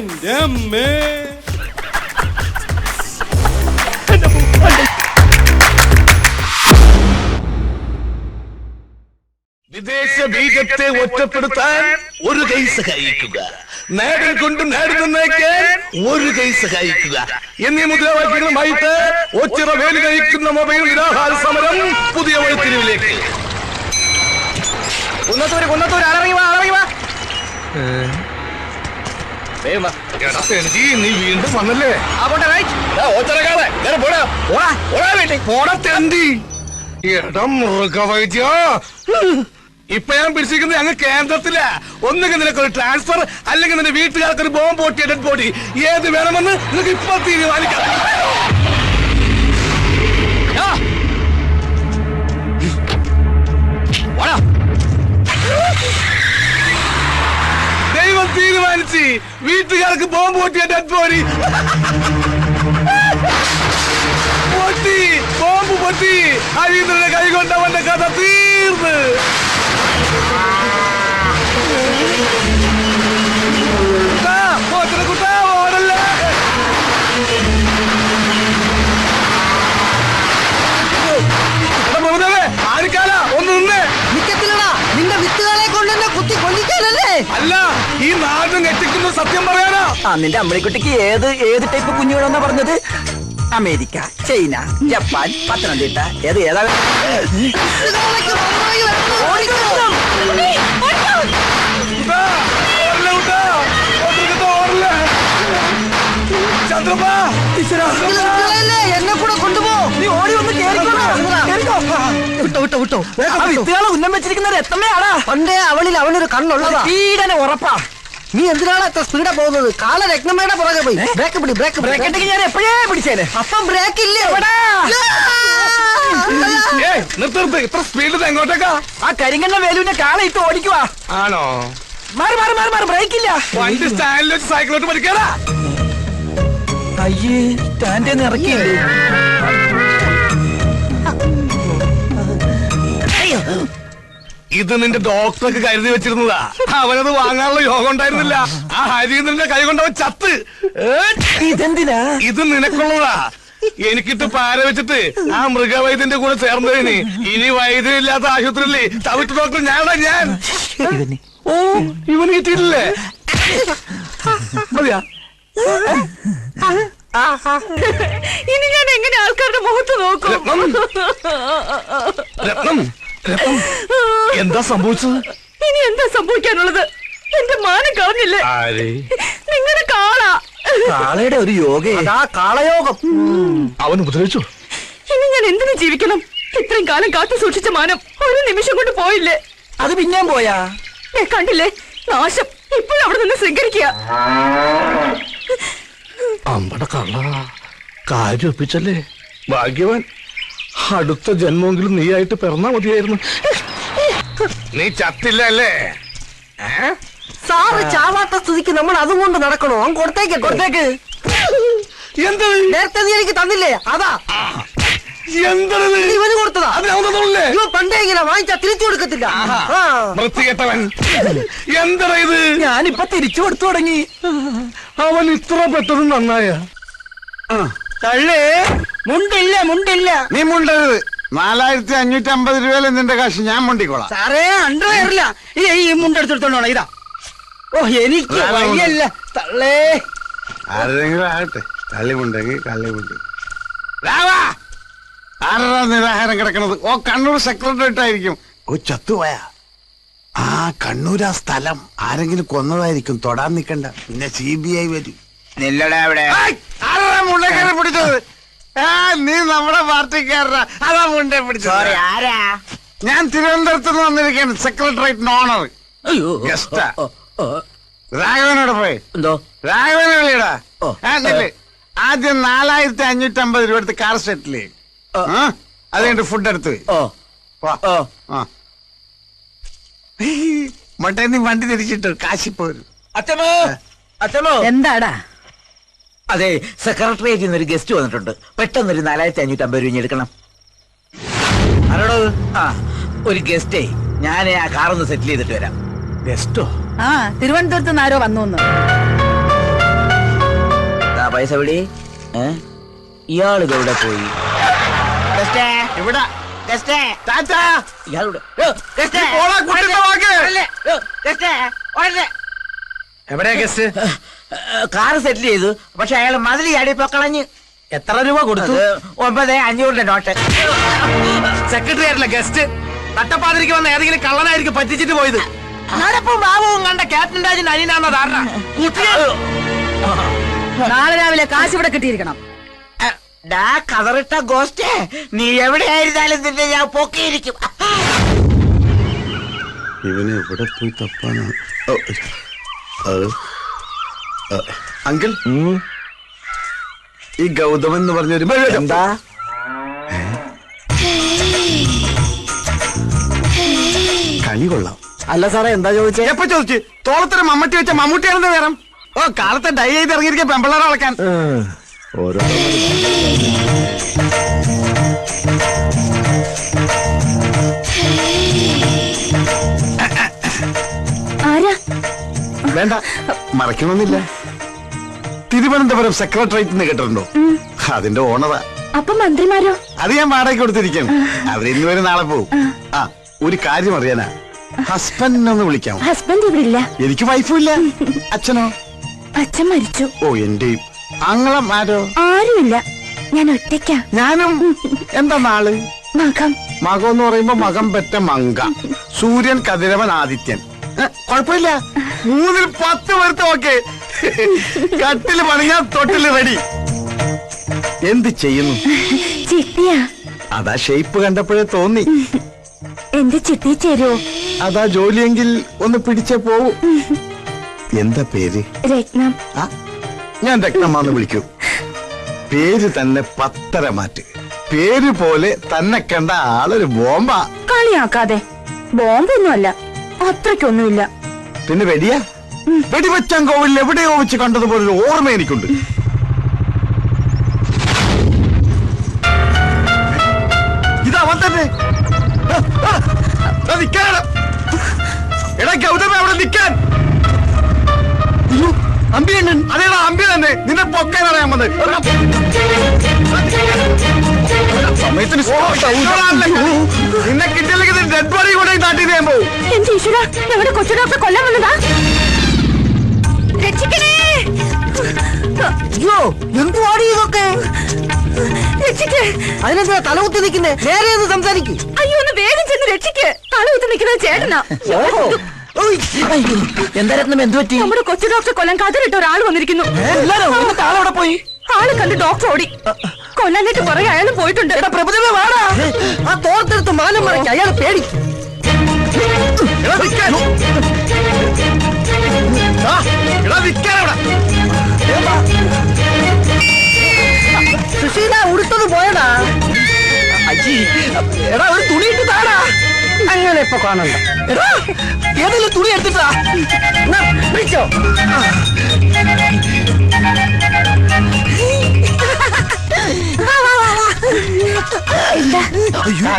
എന്റെ അമ്മേ വിദേശ ബീജത്തെ ഒറ്റപ്പെടുത്താൻ ഒരു കൈ സഹായിക്കുക. നാടിൽ കൊണ്ട് നാട് നന്നാക്കാൻ ഒരു കൈ സഹായിക്കുക. എന്നീ മുദ്രാവാക്യങ്ങളുമായിട്ട് ഒച്ചിറ വേലി കഴിക്കുന്ന മൊബൈൽ നിരാഹാര സമരം പുതിയ വഴിത്തിരിവിലേക്ക്. കുന്നത്തൂര് കുന്നത്തൂര് അറിയുവാ വാ ആളിറങ്ങി വാ. വേഗം വാ. എടാ തെണ്ടി, നീ വീണ്ടും വന്നല്ലേ? മൃഗവൈദ്യ. ഇപ്പൊ ഞാൻ പിടിച്ചിരിക്കുന്നത് അങ്ങ് കേന്ദ്രത്തില. ഒന്നുകിൽ നിനക്ക് ഒരു ട്രാൻസ്ഫർ അല്ലെങ്കിൽ നിന്റെ വീട്ടുകാർക്ക് ഒരു ബോംബ് പൊട്ടി ഡെഡ് ബോഡി ഏത് വേണമെന്ന് നിനക്ക് ഇപ്പൊ തീരുമാനിക്കാം. പൊട്ടിയ ഡെഡ് ബോഡി പൊട്ടി ബോംബ് പൊട്ടി. അരീന്ദ്രനെ കൈകൊണ്ട് അവന്റെ കഥ തീർന്ന്. കുട്ടാ, അല്ല ഈ നാട് ഞെട്ടിക്കുന്ന സത്യം പറയാനാ? ആ നിന്റെ അമ്മണിക്കുട്ടിക്ക് ഏത് ഏത് ടൈപ്പ് കുഞ്ഞുങ്ങളെന്നാ പറഞ്ഞത്? അമേരിക്ക ചൈന ജപ്പാൻ പത്തനംതിട്ട ഏത് ഏതാ? ചന്ദ്രപ്പ എന്നെ കൂടെ കൊണ്ടുപോ. നീ ഓടി വന്ന് വിട്ടോ വിട്ടോ വിട്ടോ. വിത്തുകളെ ഉന്നം വെച്ചിരിക്കുന്നത് എത്തമ്മയാടാ പണ്ടേ അവളിൽ അവനൊരു കണ്ണുള്ളതാ. സ്പീഡനെ ഉറപ്പാ. നീ എന്തിനാണ് എത്ര സ്പീഡാ പോകുന്നത്? കാല രക്തമ്മയുടെ പുറകെ പോയി. ബ്രേക്ക് പിടി ബ്രേക്ക് ബ്രേക്ക് ഉണ്ടെങ്കിൽ ഞാൻ എപ്പോഴേ പിടിച്ചേനെ? അപ്പം ബ്രേക്ക് ഇല്ലേ? നിർത്ത്. ഇത്ര സ്പീഡിൽ എങ്ങോട്ടേക്കാ? ആ കരിങ്കണ്ണ വേലുവിന്റെ കാളയിട്ട് ഓടിക്കുവാ. ആണോ? മാറി മാറി മാറി മാറി. ബ്രേക്ക് ഇല്ല. വണ്ടി സ്റ്റാൻഡിൽ വെച്ച് സൈക്കിളോട്ട് പഠിക്കാറാ അയ്യേ സ്റ്റാൻഡിൽ ഇറക്കിയില്ലേ? ഇത് നിന്റെ ഡോക്ടർക്ക് കരുതി വെച്ചിരുന്നതാ. അവനത് വാങ്ങാനുള്ള യോഗം ഉണ്ടായിരുന്നില്ല. ആ ഹരീന്ദ്രന്റെ കൈ കൊണ്ടവൻ ചത്ത്. ഇതെന്തിനാ? ഇത് നിനക്കുള്ളതാ. എനിക്കിട്ട് പാര വെച്ചിട്ട് ആ മൃഗവൈദ്യന്റെ കൂടെ ചേർന്നതിന് ഇനി വൈദ്യനില്ലാത്ത ആശുപത്രിയില്ലേ തവിട്ട് ഡോക്ടർ ഞാനാ ഞാൻ. ഓ ഇവന് കിട്ടിയിട്ടില്ലേ മതിയാ. ഇനി ഞാൻ എങ്ങനെ ആൾക്കാരുടെ മുഖത്ത് നോക്കും? രത്നം. രത്നം. രത്നം. എന്താ സംഭവിച്ചത്? ഇനി എന്താ സംഭവിക്കാനുള്ളത്? എന്റെ മാനം കളഞ്ഞില്ലേ? ആരേ? നിങ്ങളുടെ കാള. കാളയുടെ ഒരു യോഗ. അതാ കാളയോഗം. അവൻ ഉപദ്രവിച്ചു? ഇനി ഞാൻ എന്തിനു ജീവിക്കണം? ഇത്രയും കാലം കാത്തു സൂക്ഷിച്ച മാനം ഒരു നിമിഷം കൊണ്ട് പോയില്ലേ? അത് പിന്നെയും പോയാ? ഞാൻ കണ്ടില്ലേ? നാശം. ഇപ്പോഴും അവിടെ നിന്ന് സ്വീകരിക്കുക അമ്പട കള്ള കാര്യം ഒപ്പിച്ചല്ലേ? ഭാഗ്യവാൻ അടുത്ത ജന്മമെങ്കിലും നീയായിട്ട് പിറന്നാ മതിയായിരുന്നു. നീ ചത്തില്ല അല്ലേ സാറ് ചാവാത്ത സ്ഥിതിക്ക് നമ്മൾ അതും കൊണ്ട് നടക്കണോ? അവൻ കൊടുത്തേക്ക് കൊടുത്തേക്ക്. എന്താ? നേരത്തെ നീ എനിക്ക് തന്നില്ലേ? അതാ. ഇവന് കൊടുത്തതാ. ഇവ പണ്ടേ ഇങ്ങനെ വാങ്ങിച്ചാ തിരിച്ചു കൊടുക്കത്തില്ല. ആ. വൃത്തികെട്ടവൻ. എന്താ ഇത്? ഞാനിപ്പൊ തിരിച്ചു കൊടുത്തു തുടങ്ങി. അവൻ ഇത്ര പെട്ടത് നന്നായ. തള്ളേ. മുണ്ടില്ല മുണ്ടില്ല. നീ മുണ്ടരുത്. നാലായിരത്തി അഞ്ഞൂറ്റി അമ്പത് രൂപയിൽ നിന്റെ കാശ് ഞാൻ മുണ്ടിക്കോളാം. സാറേ അണ്ടറില്ല ഈ മുണ്ടെടുത്തെടുത്തോണോ ഇതാ. ഓ എനിക്ക്. വയ്യല്ല. തള്ളേ. ആരെങ്കിലും ആകട്ടെ. തള്ളിമുണ്ടെങ്കിൽ കള്ളിമുണ്ട് ആരാ നിരാഹാരം കിടക്കണത്? ഓ കണ്ണൂർ സെക്രട്ടറിയേറ്റ് ആയിരിക്കും ഓ ചത്തുപോയാ. ആ കണ്ണൂർ ആ സ്ഥലം. ആരെങ്കിലും കൊന്നതായിരിക്കും. തൊടാൻ നിക്കണ്ട. പിന്നെ സി ബി ഐ വരും. ആരാ അവിടെ. പിടിച്ചത്? നീ നമ്മുടെ പാർട്ടിക്കാരനാ. അതാ മുണ്ടേ പിടിച്ചത്. ആരാ? ഞാൻ തിരുവനന്തപുരത്ത് നിന്ന് വന്നിരിക്കുകയാണ്. സെക്രട്ടറിയേറ്റിന് ഓണർ അയ്യോ. ഗസ്റ്റാ. രാഘവനോട് പോയി. എന്തോ? രാഘവനെ വിളിയടാ. ഓ. ആ, നില്ല്. ആദ്യം നാലായിരത്തി അഞ്ഞൂറ്റി അമ്പത് രൂപ എടുത്ത് കാർ സെറ്റിൽ ചെയ്യും ഓ. അത് കഴിഞ്ഞിട്ട് ഫുഡ് എടുത്ത്. പോയി ഓ വാ. ഓ ആ. മട്ടേ നീ വണ്ടി തിരിച്ചിട്ട് കാശി പോരും അച്ഛനോ അച്ഛമോ എന്താടാ? അതെ സെക്രട്ടേറിയറ്റിൽ നിന്ന് ഒരു ഗസ്റ്റ് വന്നിട്ടുണ്ട്. പെട്ടെന്നൊരു നാലായിരത്തി അഞ്ഞൂറ്റി അമ്പത് രൂപ എടുക്കണം. ആരോടോ ആ ഒരു ഗസ്റ്റേ ഞാൻ ആ കാറൊന്ന് സെറ്റിൽ ചെയ്തിട്ട് വരാം. ഗസ്റ്റോ ആ തിരുവനന്തപുരത്ത് നിന്ന് ആരോ വന്നു പൈസ വിടി ഏ? പോയി? ഗസ്റ്റേ, ഇവിടെ ഗസ്റ്റേ, ഗസ്റ്റേ, പോടാ, കുട്ടിയുടെ വാക്ക്. ഗസ്റ്റേ. എവിടെയാ ഗസ്റ്റ് കാറ് സെറ്റിൽ ചെയ്തു. പക്ഷെ അയാൾ മതിൽ ചാടിപ്പോ കളഞ്ഞ്. എത്ര രൂപ കൊടുത്തു? ഒമ്പത് അഞ്ഞൂറിന്റെ നോട്ട് സെക്രട്ടറി ആയിട്ടില്ല ഗസ്റ്റ് തട്ടപ്പാതിരിക്ക് വന്ന ഏതെങ്കിലും കള്ളനായിരിക്കും പറ്റിച്ചിട്ട് പോയത്. നടപ്പും ബാബുവും കണ്ട ക്യാപ്റ്റൻ രാജൻ അനിയനാന്ന ധാരണ. നാളെ രാവിലെ കാശ് ഇവിടെ കിട്ടിയിരിക്കണം. ഡാ കതറിട്ട ഗോസ്റ്റേ നീ എവിടെയായിരുന്നാലും നിന്നെ ഞാൻ പൊക്കിയിരിക്കും. ഇവനെ എവിടെ പോയി ആ, അങ്കിൾ? ഈ ഗൗതമൻ എന്ന് പറഞ്ഞൊരു എന്താ? കളി കൊള്ളാം. അല്ല സാറേ എന്താ ചോദിച്ചേ? എപ്പോ ചോദിച്ചു? തോളത്തിന് മമ്മട്ടി വെച്ച മമ്മൂട്ടിയാണെന്ന് വേണം ഓ കാലത്തെ ഡൈ ചെയ്ത് ഇറങ്ങിയിരിക്കാൻ പെമ്പിള്ളേരെ അളക്കാൻ ഓരോ ആരാ? വേണ്ട മറക്കണമെന്നില്ല തിരുവനന്തപുരം സെക്രട്ടേറിയറ്റ് കേട്ടിട്ടുണ്ടോ? അതിന്റെ ഓണറാ. അപ്പൊ മന്ത്രിമാരോ? അത് ഞാൻ വാടക കൊടുത്തിരിക്കും. അവർ ഇന്ന് വരെ നാളെ പോകും ആ. ഒരു കാര്യം അറിയാനാ. ഹസ്ബൻഡിനൊന്ന് വിളിക്കാമോ ഹസ്ബൻഡ് ഇവിടെ ഇല്ല. എനിക്ക് വൈഫും ഇല്ല. അച്ഛനോ? അച്ഛൻ മരിച്ചു. ഓ എന്റെയും. അങ്ങളും ആരോ? ആരുമില്ല. ഞാൻ ഒറ്റയ്ക്കാ. ഞാനും? എന്താ നാൾ? മകം. മകം എന്ന് പറയുമ്പോ മകം പെറ്റ മങ്ക. സൂര്യൻ കതിരവൻ ആദിത്യൻ. കൊഴപ്പില്ല കുഴപ്പമില്ല. മൂന്നിൽ പത്ത് പേർത്ത് ഓക്കെ. കട്ടിൽ പണിഞ്ഞാ തൊട്ടിൽ റെഡി എന്ത് ചെയ്യുന്നു? ചിട്ടിയാ. അതാ ഷേപ്പ് കണ്ടപ്പോഴേ തോന്നി. എന്റെ ചിട്ടി ചേരുവോ അതാ ജോലിയെങ്കിൽ ഒന്ന് പിടിച്ചേ പോവൂ. എന്താ പേര്? രത്നം. ആ ഞാൻ രത്നമാന്ന് വിളിക്കൂ. പേര് തന്നെ പത്തര മാറ്റ്. പേര് പോലെ തന്നെ കണ്ട ആളൊരു ബോംബ. കളിയാക്കാതെ. ബോംബൊന്നുമല്ല അത്രക്കൊന്നുമില്ല പിന്നെ വെടിയാ വെടിവെച്ചാൻ കോവിലിൽ എവിടെയോ വെച്ച് കണ്ടതുപോലെ ഒരു ഓർമ്മ എനിക്കുണ്ട്. ഇത് അവൻ തന്നെ നിക്കാനാണ്. എടാ ഗൗതമ അവിടെ നിൽക്കാൻ. അമ്പിയണ്ണൻ അതേടാ അമ്പി തന്നെ. നിന്നെ പൊക്കാൻ അറിയാൻ വന്നത്. സമയത്തിന് നിന്നെ കിട്ടിയില്ലെങ്കിൽ ഡെഡ് ബോഡി കൂടെ നാട്ടിൽ ചെയ്യാൻ പോകും. എന്റെ ഈശ്വര ഞങ്ങളുടെ കൊച്ചു ഡോക്ടർ കൊല്ലം വന്നതാ? രക്ഷിക്കണേ അയ്യോ എന്തുവാടി ഇതൊക്കെ? രക്ഷിക്കേ അതിനെന്താ തലകുത്തി നിൽക്കുന്നേ? നേരെ ഒന്ന് സംസാരിക്കും. അയ്യോ ഒന്ന് വേഗം ചെന്ന് രക്ഷിക്ക് തലകുത്തി നിൽക്കുന്നത് ചേട്ടനാ. എന്താ രത്നം എന്ത് പറ്റി? നമ്മുടെ കൊച്ചു ഡോക്ടർ കൊല്ലം കതിരിട്ട ഒരാൾ വന്നിരിക്കുന്നു. ആളവിടെ പോയി? ആൾ കണ്ട് ഡോക്ടർ ഓടി. കൊല്ലാനായിട്ട് പുറകെ അയാളും പോയിട്ടുണ്ട്. പ്രഭുദേവ വാടാ. ആ തോർത്തെടുത്ത് മാനം മറയ്ക്ക് അയാൾ പേടി. സുശീല ഉടുത്തത് പോയടാ അജി എടാ ഒരു തുണി ഇട്ട് താടാ അങ്ങനെ ഇപ്പൊ കാണണ്ട എടാ ഏതെങ്കിലും തുണി എടുത്തിട്ടാ എന്നാ, പിടിച്ചോ എന്താ അയ്യോ